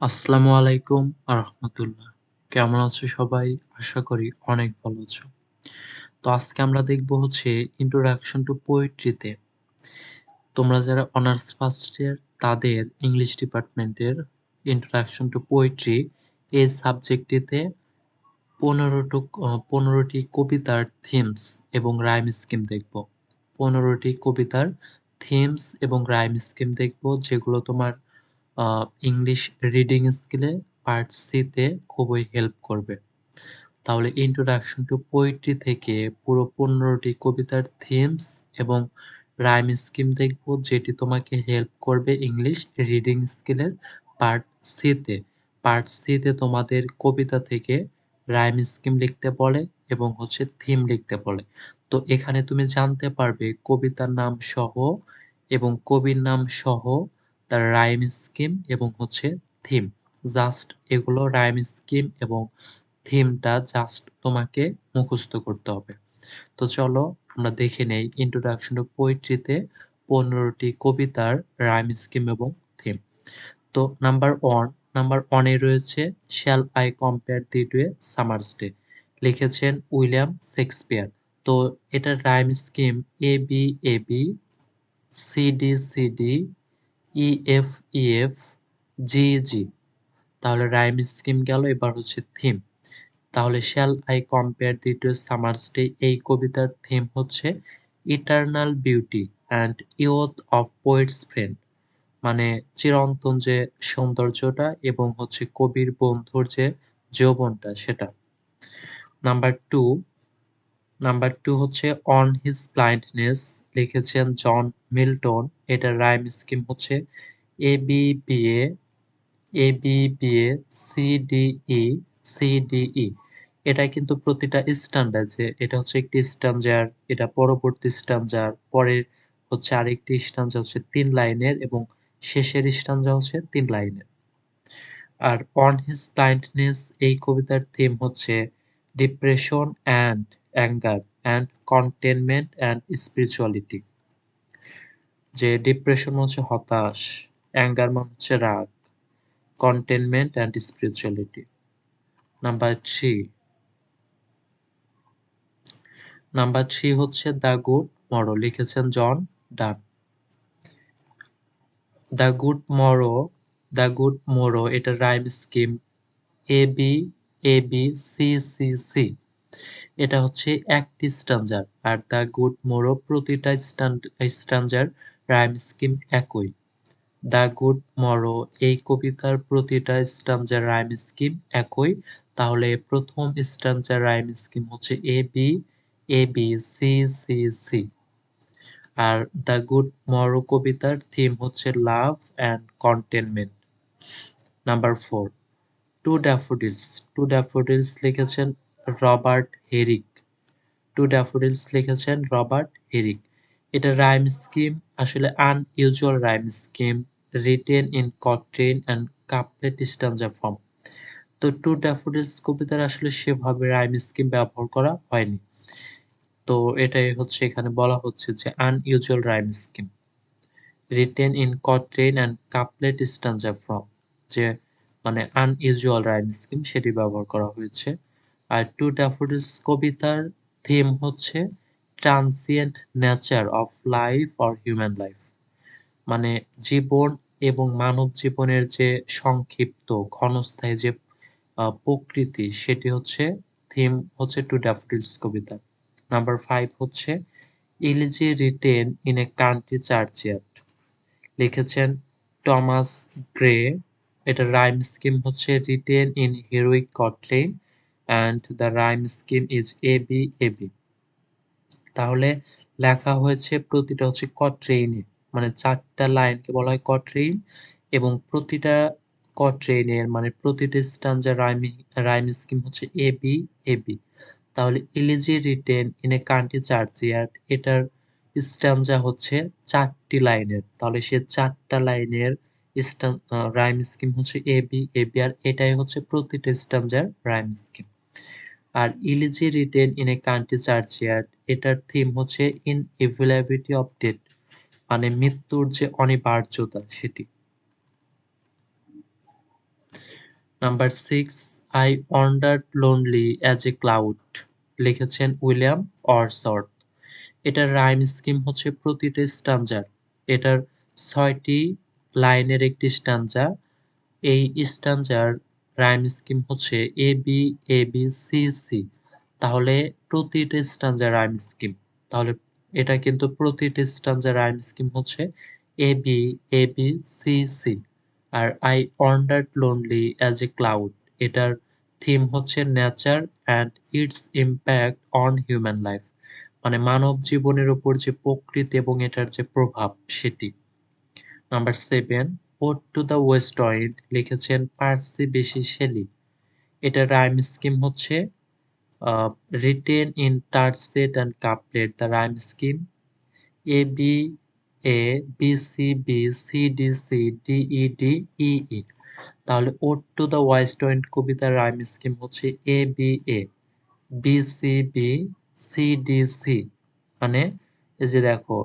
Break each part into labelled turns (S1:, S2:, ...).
S1: আসসালামু আলাইকুম আরহামতুল্লাহ কেমন আছো সবাই? আশা করি অনেক ভালো আছো। তো আজকে আমরা দেখব হচ্ছে ইন্ট্রোডাকশন টু পোয়েট্রিতে তোমরা যারা অনার্স ফার্স্ট ইয়ার তাদের ইংলিশ ডিপার্টমেন্টের ইন্ট্রোডাকশন টু পোয়েট্রি এই সাবজেক্টটিতে পনেরোটু, পনেরোটি কবিতার থিমস এবং রাইম স্কিম দেখব। পনেরোটি কবিতার থিমস এবং রাইম স্কিম দেখব, যেগুলো তোমার ইংলিশ রিডিং স্কিলে পার্ট সিতে খুবই হেল্প করবে। তাহলে ইন্ট্রোডাকশন টু পোয়েট্রি থেকে পুরো পনেরোটি কবিতার থিমস এবং রাইম স্কিম দেখব, যেটি তোমাকে হেল্প করবে ইংলিশ রিডিং স্কিলের পার্ট সিতে পার্ট সিতে তোমাদের কবিতা থেকে রাইম স্কিম লিখতে বলে এবং হচ্ছে থিম লিখতে বলে। তো এখানে তুমি জানতে পারবে কবিতার নাম সহ এবং কবির নাম সহ তার রাইম স্কিম এবং হচ্ছে থিম জাস্ট এগুলো রাইম স্কিম এবং থিমটা জাস্ট তোমাকে মুখস্থ করতে হবে। তো চলো আমরা দেখে নেই ইন্ট্রোডাকশন টু পোয়েট্রিতে পনেরোটি কবিতার রাইম স্কিম এবং থিম তো নাম্বার ওয়ান নাম্বার ওয়ানে রয়েছে shall I compare thee to a summer's day লিখেছেন উইলিয়াম শেক্সপিয়ার। তো এটার rhyme scheme A B A B C D C D E F E F G G তাহলে rhyme scheme গেল, এবার হচ্ছে theme তাহলে shall I compare thee to summer's day এই কবিতার থিম হচ্ছে eternal beauty and youth of poet's friend মানে চিরন্তন যে সৌন্দর্যটা এবং হচ্ছে কবির বন্ধুর যে যৌবনটা সেটা। নাম্বার টু নাম্বার টু হচ্ছে অন হিজ ব্লাইন্ডনেস লিখেছেন জন মিল্টন। এটার রাইম স্কিম হচ্ছে A B B A A B B A C D E C D E এটা কিন্তু প্রতিটা স্ট্যান্ডার যে, এটা হচ্ছে একটি স্ট্যান্ডার এটা পরবর্তী স্ট্যান্ডার পরের হচ্ছে আরেকটি স্ট্যান্ডা হচ্ছে তিন লাইনের এবং শেষের স্ট্যান্ডা হচ্ছে তিন লাইনের। আর অন হিজ ব্লাইন্ডনেস এই কবিতার থিম হচ্ছে depression and anger and contentment and spirituality যে ডিপ্রেশন হচ্ছে হতাশ অ্যাঙ্গার মানে হচ্ছে রাগ contentment and spirituality number three number three হচ্ছে দ্য গুড মরো লিখেছেন John Donne. The good morrow the good morrow এটা rhyme scheme A B A B C C C এটা হচ্ছে একটি স্ট্যান্ডার আর দ্য গুড মোরো প্রতিটা stanza rhyme scheme একই। The good morrow এই কবিতার প্রতিটা স্ট্যান্ডার রাইম স্কিম একই। তাহলে প্রথম স্ট্যান্ডার রাইম স্কিম হচ্ছে A, B A, B, C C C. R the good morrow কবিতার থিম হচ্ছে love and contentment number four, to daffodils. To daffodils লিখেছেন রবার্ট হেরিক। টু ড্যাফোডিলস লিখেছেন রবার্ট হেরিক। এটা rhyme scheme, আসলে unusual rhyme scheme, written in quatrain and couplet stanza form. তো to daffodils কবিতার আসলে সেভাবে রাইম স্কিম ব্যবহার করা হয়নি। তো এটাই হচ্ছে এখানে বলা হচ্ছে যে unusual rhyme scheme, written in quatrain and couplet stanza form, যে মানে আনইউজুয়াল রাইম স্কিম সেটি ব্যবহার করা হয়েছে। আর টু ড্যাফোডিলস কবিতার থিম হচ্ছে transient nature of life or human life মানে জীবন এবং মানব জীবনের যে সংক্ষিপ্ত ক্ষণস্থায়ী যে প্রকৃতি, সেটি হচ্ছে থিম হচ্ছে টু ড্যাফোডিলস কবিতা। নাম্বার ফাইভ হচ্ছে elegy written in a country churchyard লিখেছেন টমাস গ্রে এটা রাইম স্কিম হচ্ছে written in heroic quatrain and the rhyme scheme is A B A B তাহলে লেখা হয়েছে প্রতিটা হচ্ছে কট্রেইনে মানে চারটা লাইনকে বলা হয় কট্রেইন এবং প্রতিটা কট্রেইনের মানে প্রতিটা স্টানজার রাইমিং রাইম স্কিম হচ্ছে এ বি এ বি তাহলে elegy written in a country churchyard এটার স্ট্যান্ডা হচ্ছে চারটি লাইনের। তাহলে সে চারটা লাইনের রাইম স্কিম হচ্ছে এ বি এ বি আর এটাই হচ্ছে প্রতিটা stanza rhyme scheme R elegy written in a country churchyard এটার থিম হচ্ছে ইন এভেলেবিলিটি অফ ডেট মানে মৃত্যুর যে অনিবার্যতা সেটি। Number six I wander lonely as a cloud লিখেছেন উইলিয়াম অরসর্ট। এটার রাইম স্কিম হচ্ছে প্রতিটি স্টানজার এটার ছয়টি লাইনের একটি স্টানজা এই স্টানজার রাইম স্কিম হচ্ছে A B A B C C তাহলে প্রতিটি স্টানজার রাইম স্কিম তাহলে এটা কিন্তু প্রতিটি স্টানজার রাইম স্কিম হচ্ছে A B A B C C R I wandered lonely as a cloud এটার থিম হচ্ছে nature and its impact on human life মানে মানব জীবনের উপর যে প্রকৃতি এবং এটার যে প্রভাব, সেটি। Number seven ode to the west wind লিখেছেন পার্সি বেশি শেলি এটা রাইম স্কিম হচ্ছে written in tercet and couplet the rhyme scheme A B A B C B C D C D E D E E তাহলে ode to the west wind কবিতার rhyme scheme হচ্ছে A B A B C B C D C মানে এই যে দেখো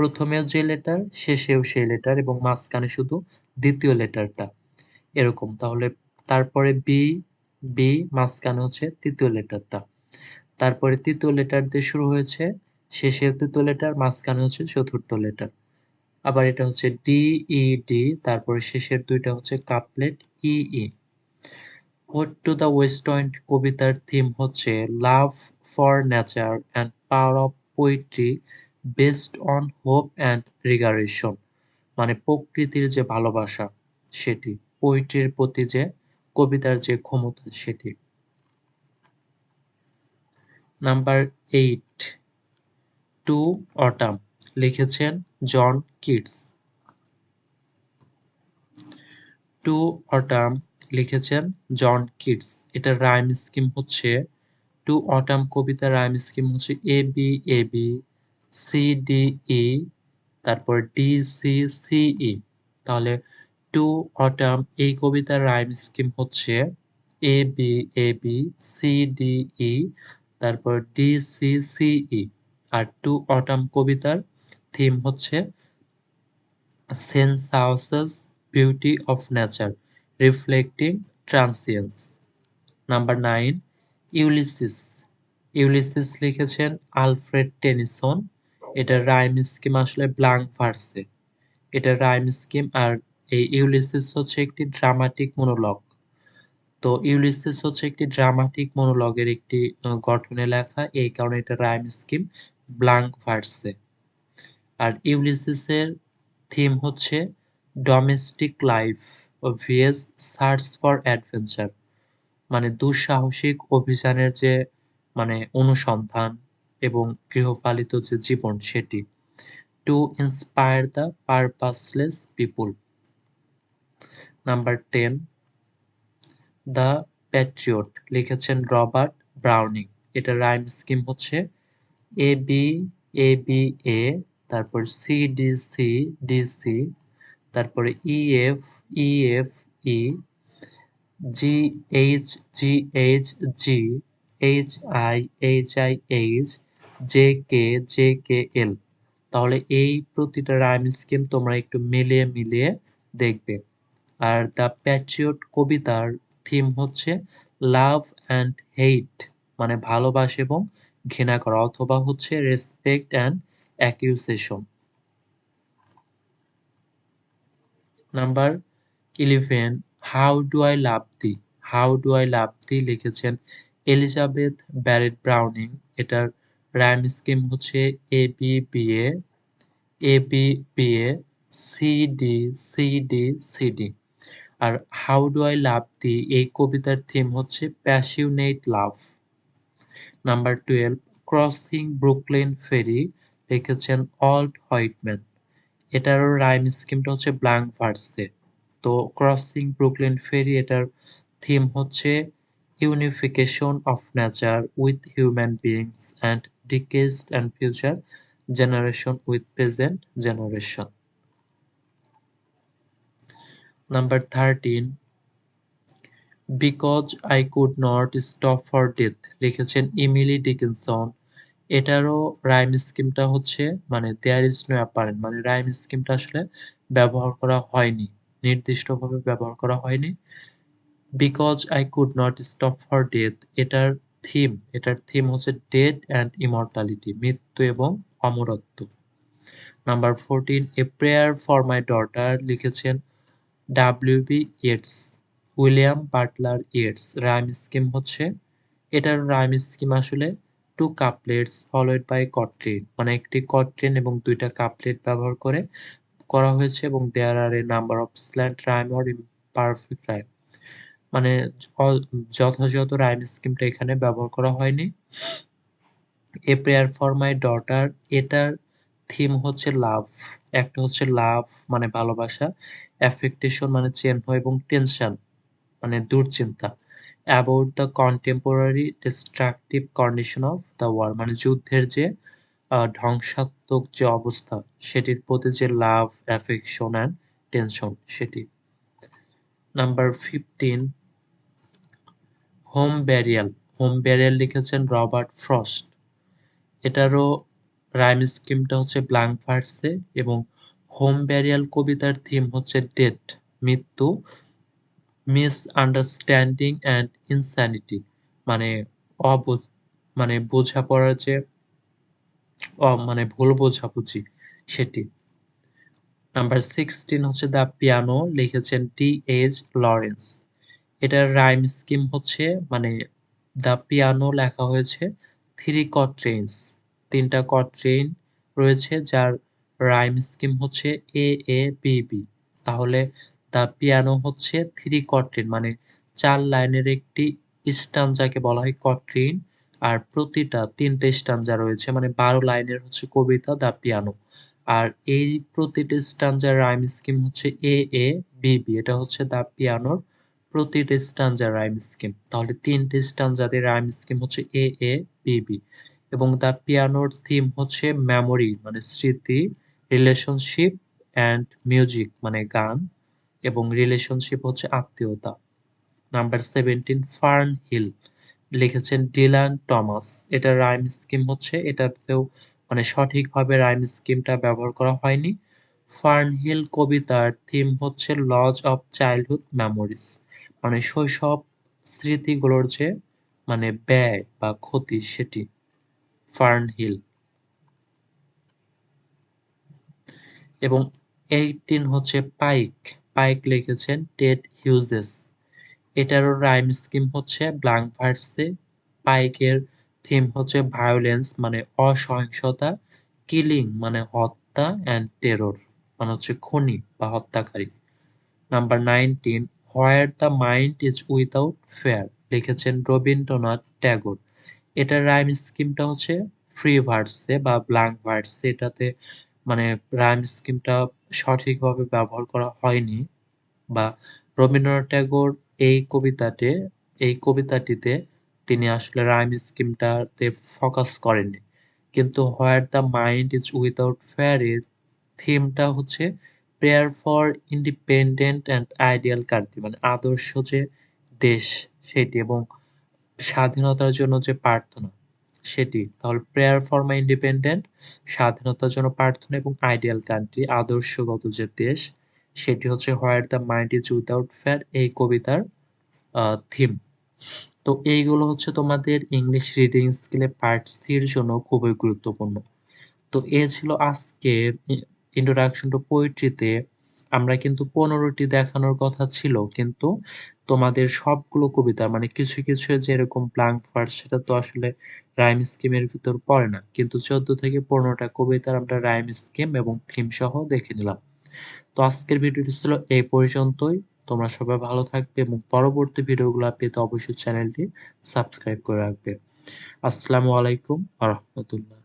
S1: প্রথমেও যে letter শেষেও সেই letter এবং মাঝখানে শুধু দ্বিতীয় লেটারটা এরকম। তাহলে তারপরে বি বি মাঝখানে হচ্ছে তৃতীয় লেটারটা তারপরে তৃতীয় লেটার দিয়ে শুরু হয়েছে, শেষে তৃতীয় লেটার মাঝখানে হচ্ছে চতুর্থ লেটার আবার এটা হচ্ছে ডি ই ডি তারপরে শেষের দুইটা হচ্ছে couplet E E ode to the west wind কবিতার থিম হচ্ছে love for nature and power of poetry based on hope and regeneration মানে প্রকৃতির যে ভালোবাসা, সেটি পোয়েট্রির প্রতি যে কবিতার যে ক্ষমতা, সেটি। নাম্বার এইট টু অটাম লিখেছেন জন কিটস টু অটাম লিখেছেন জন কিটস এটার রাইম স্কিম হচ্ছে টু অটাম কবিতার রাইম স্কিম হচ্ছে A B A B E তারপর ই তাহলে টু অটাম, এই কবিতার রাইম স্কিম হচ্ছে A B A B C D E তারপর ডি সি সি ই আর টু অটাম কবিতার থিম হচ্ছে sensuous beauty of nature reflecting transience number nine Ulysses Ulysses লিখেছেন আলফ্রেড টেনিসন এটার রাইম স্কিম আসলে ব্লাঙ্ক ভার্সে এটা রাইম স্কিম আর এই ইউলিসিস হচ্ছে একটি ড্রামাটিক মনোলগ। তো ইউলিসিস হচ্ছে একটি ড্রামাটিক মনোলগের একটি গঠনে লেখা, এই কারণে এটা রাইম স্কিম ব্লাঙ্ক ভার্সে আর ইউলিসিসের থিম হচ্ছে domestic life V S search for adventure মানে দুঃসাহসিক অভিযানের যে মানে অনুসন্ধান এবং গৃহপালিত যে জীবন সেটি to inspire the purposeless people number ten the patriot লিখেছেন রবার্ট ব্রাউনিং। এটা রাইম স্কিম হচ্ছে A B A B A তারপর C D C D C তারপরে E F E F E G H G H G H I H I H J K J K L তাহলে এই প্রতিটা rhyme scheme তোমরা একটু মিলিয়ে মিলিয়ে দেখবে। আর দ্য প্যাট্রিয়ট কবিতার থিম হচ্ছে লাভ অ্যান্ড হেইট মানে ভালোবাসা এবং ঘৃণা করা, অথবা হচ্ছে respect and accusation number eleven how do I love thee how do I love thee লিখেছেন এলিজাবেথ ব্যারেট ব্রাউনিং এটার রাইম স্কিম হচ্ছে A B B A A B B A C D C D C D R how do I love thee এই কবিতার theme হচ্ছে passionate love number twelve crossing Brooklyn ferry লিখেছেন Walt Whiteman এটারও rhyme স্কিমটা হচ্ছে blank ভার্সে তো crossing Brooklyn ফেরি এটার theme হচ্ছে unification of nature with human beings and deceased and future generation with present generation number thirteen because I could not stop for death লিখেছেন Emily Dickinson এটারও rhyme স্কিমটা হচ্ছে মানে দেয়ার ইজ নো অ্যাপারেন্ট মানে rhyme স্কিমটা আসলে ব্যবহার করা হয়নি, নির্দিষ্টভাবে ব্যবহার করা হয়নি। Because I could not stop for death এটার থিম, এটার থিম হচ্ছে ডেড অ্যান্ড ইমর্টালিটি, মৃত্যু এবং অমরত্ব। Number fourteen, a prayer for my daughter লিখেছেন W B Yeats, William Butler Yeats. Rhyme scheme হচ্ছে, এটার রাইম স্কিম আসলে two couplets followed by quatrain মানে একটি কট্রিন এবং দুইটা কাপলেট ব্যবহার করে করা হয়েছে এবং there are a number of slant rhyme or perfect rhyme. মানে যথাযথ রাইম স্কিমটা এখানে ব্যবহার করা হয়নি। A prayer for my daughter এটার থিম হচ্ছে লাভ একটা হচ্ছে লাভ মানে ভালোবাসা অ্যাফেক্টেশন মানে চেন এবং টেনশন মানে দুশ্চিন্তা। About the contemporary destructive condition of the war মানে যুদ্ধের যে ধ্বংসাত্মক যে অবস্থা, সেটির প্রতি যে লাভ অ্যাফেকশন অ্যান্ড টেনশন সেটি। Number fifteen home burial. Home burial লিখেছেন রবার্ট ফ্রস্ট। এটারও রাইম স্কিমটা হচ্ছে ব্ল্যাঙ্ক ভার্সে এবং হোম ব্যারিয়াল কবিতার থিম হচ্ছে ডেট, মৃত্যু মিস আন্ডারস্ট্যান্ডিং অ্যান্ড ইনস্যানিটি মানে অবোধ মানে বোঝাপড়ার যে মানে ভুল বোঝাবুঝি সেটি। নাম্বার সিক্সটিন হচ্ছে দ্য পিয়ানো, লিখেছেন টি এইচ লরেন্স। এটার রাইম স্কিম হচ্ছে মানে দ্য পিয়ানো লেখা হয়েছে থ্রি কট ট্রেন্স তিনটা কট ট্রেন রয়েছে, যার রাইম স্কিম হচ্ছে এ এ বি বি তাহলে দ্য পিয়ানো হচ্ছে থ্রি কট্রিন মানে চার লাইনের একটি স্টানজাকে বলা হয় কট্রিন আর প্রতিটা তিনটে স্টানজা রয়েছে মানে বারো লাইনের হচ্ছে কবিতা দ্য পিয়ানো আর এই প্রতিটি স্টানজার রাইম স্কিম হচ্ছে এ এ বি বি এটা হচ্ছে দ্য পিয়ানোর প্রতিটি স্টানজার রাইম স্কিম। তাহলে তিনটে স্টানজাদের রাইম স্কিম হচ্ছে এ এ বি বি এবং দ্য পিয়ানোর থিম হচ্ছে মেমোরি মানে স্মৃতি, রিলেশনশিপ অ্যান্ড মিউজিক মানে গান। এবং রিলেশনশিপ হচ্ছে আত্মীয়তা। Number seventeen, fern hill. লিখেছেন ডিলান টমাস। এটা রাইম স্কিম হচ্ছে, এটাতেও মানে সঠিকভাবে রাইম স্কিমটা ব্যবহার করা হয়নি। ফার্ন হিল কবিতার থিম হচ্ছে লজ অফ চাইল্ডহুড মেমোরিজ। মানে শৈশব স্মৃতিগুলোর যে মানে ব্যয় বা ক্ষতি সেটি। Fern hill. এবং এইটিন হচ্ছে পাইক। পাইক লিখেছেন টেড হিউজেস। এটারও রাইম স্কিম হচ্ছে ব্লাঙ্ক ভার্সে পাইকের থিম হচ্ছে ভায়োলেন্স মানে অসহিংসতা, কিলিং মানে হত্যা অ্যান্ড টেরর মানে হচ্ছে খনি বা হত্যাকারী। Number nineteen where the mind is without fear লিখেছেন রবীন্দ্রনাথ ট্যাগর। এটার রাইম স্কিমটা হচ্ছে ফ্রি ভার্সে বা ব্ল্যাঙ্ক ভার্সে এটাতে মানে রাইম স্কিমটা সঠিকভাবে ব্যবহার করা হয়নি বা রবীন্দ্রনাথ ট্যাগোর এই কবিতাতে, এই কবিতাটিতে তিনি আসলে রাইম স্কিমটাতে ফোকাস করেননি। কিন্তু where the mind is without fear থিমটা হচ্ছে prayer for independent and ideal country মানে আদর্শ যে দেশ সেটি এবং স্বাধীনতার জন্য যে প্রার্থনা সেটি। তাহলে প্রেয়ার ফর মাই ইন্ডিপেন্ডেন্ট স্বাধীনতার জন্য প্রার্থনা এবং আইডিয়াল কান্ট্রি আদর্শগত যে দেশ সেটি হচ্ছে where the mind is without fear এই কবিতার থিম তো এইগুলো হচ্ছে তোমাদের ইংলিশ রিডিং স্কিলে পার্ট সির জন্য খুবই গুরুত্বপূর্ণ। তো এ ছিল আজকের ইন্ট্রোডাকশন টু পোয়েট্রিতে আমরা কিন্তু পনেরোটি দেখানোর কথা ছিল, কিন্তু তোমাদের সবগুলো কবিতা মানে কিছু কিছু যেরকম ব্লাঙ্ক ভার্স সেটা তো আসলে রাইম স্কিমের ভিতর পড়ে না। কিন্তু চোদ্দ থেকে পনেরোটা কবিতার আমরা রাইম স্কিম এবং থিম সহ দেখে নিলাম। তো আজকের ভিডিওটি ছিল এই পর্যন্তই। তোমরা সবাই ভালো থাকবে এবং পরবর্তী ভিডিওগুলো পেতে অবশ্যই চ্যানেলটি সাবস্ক্রাইব করে রাখবে। আসসালামু আলাইকুম আ রহমতুল্লাহ।